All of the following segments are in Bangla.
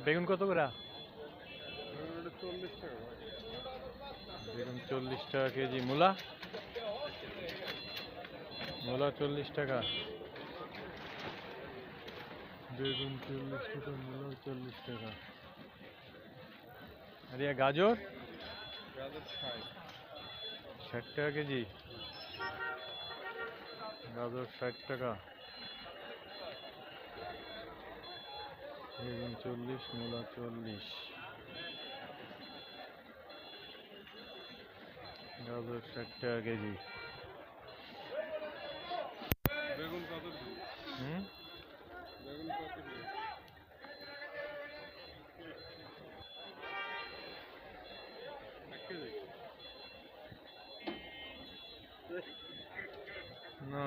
বেগুন কত করে? বেগুন চল্লিশ টাকা কেজি মূলা? মূলা চল্লিশ টাকা। বেগুন চল্লিশ টাকা মূলা চল্লিশ টাকা। আর ইয়া গাজর? ষাট টাকা কেজি। গাজর ষাট টাকা। বেগুন চল্লিশ মূলা চল্লিশ। গাজর ষাট টাকা কেজি। বেগুন কত হুম? বেগুন কত না।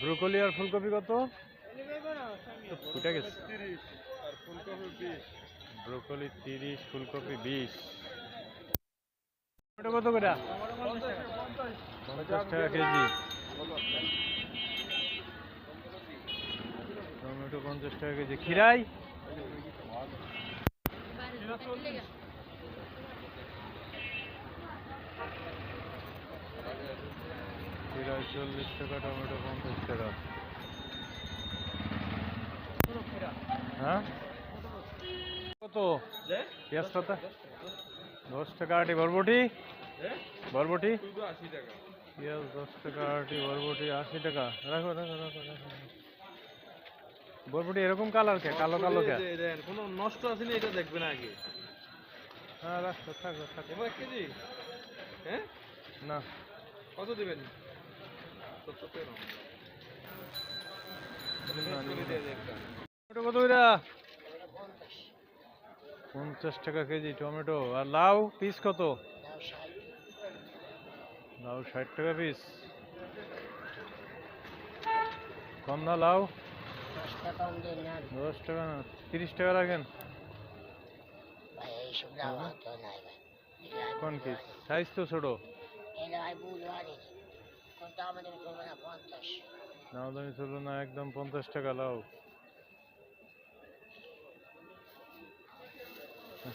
ব্রোকলি আর ফুলকপি কত? ফুটে গেছে। ব্রোকলি তিরিশ, ফুলকপি বিশ। কত পঞ্চাশ টাকা কেজি। টমেটো পঞ্চাশ টাকা কেজি। খিরাই? খিরাই চল্লিশ টাকা টমেটো পঞ্চাশ টাকা। হ্যাঁ? কত? পেঁয়াজ দশ টাকা আটি বরবটি। বরবটি? শুধু আশি টাকা পেঁয়াজ দশ টাকা আটি বরবটি আশি টাকা। রাখো রাখো রাখো রাখো বরবটি এরকম কালার কে? কালো কালো কে? কোনো নষ্ট আছে না এটা দেখবেন আগে। হ্যাঁ রাখো থাকো থাকো। এবার কেজি? হ্যাঁ? না। কত দিবেন সত্তর টাকা টমেটো কত কইরা পঞ্চাশ টাকা কেজি টমেটো। আর লাউ পিস কত? লাউ ষাট টাকা পিস কম না লাউ? দশ টাকা না তিরিশ টাকা রাখেন। কোন পিস সাইজ তো ছোট। এটা কোনটা আমাদের চলবে না না একদম পঞ্চাশ টাকা লাউ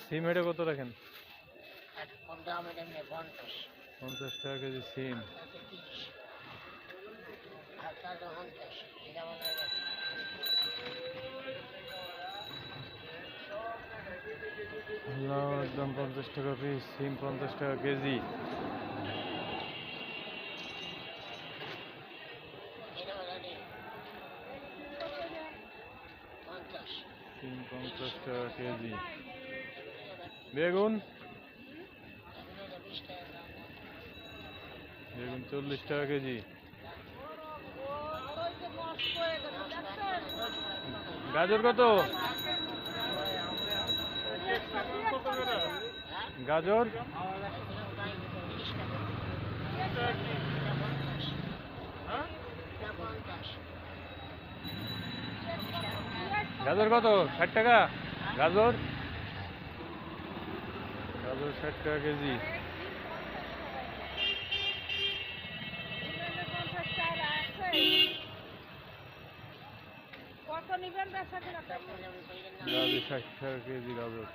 সিম হেঁটে কত রাখেন? পঞ্চাশ টাকা কেজি সিম। এটা একদম পঞ্চাশ টাকা পিস সিম পঞ্চাশ টাকা কেজি এটা আমাদের পঞ্চাশ সিম পঞ্চাশ টাকা কেজি। বেগুন? বেগুন চল্লিশ টাকা কেজি। গাজর কত? গাজর? তিরিশ টাকা এটা পঞ্চাশ গাজর কত? ষাট টাকা? গাজর? গাজর ষাট টাকা কেজি। ষাট টাকা কেজি গাজর।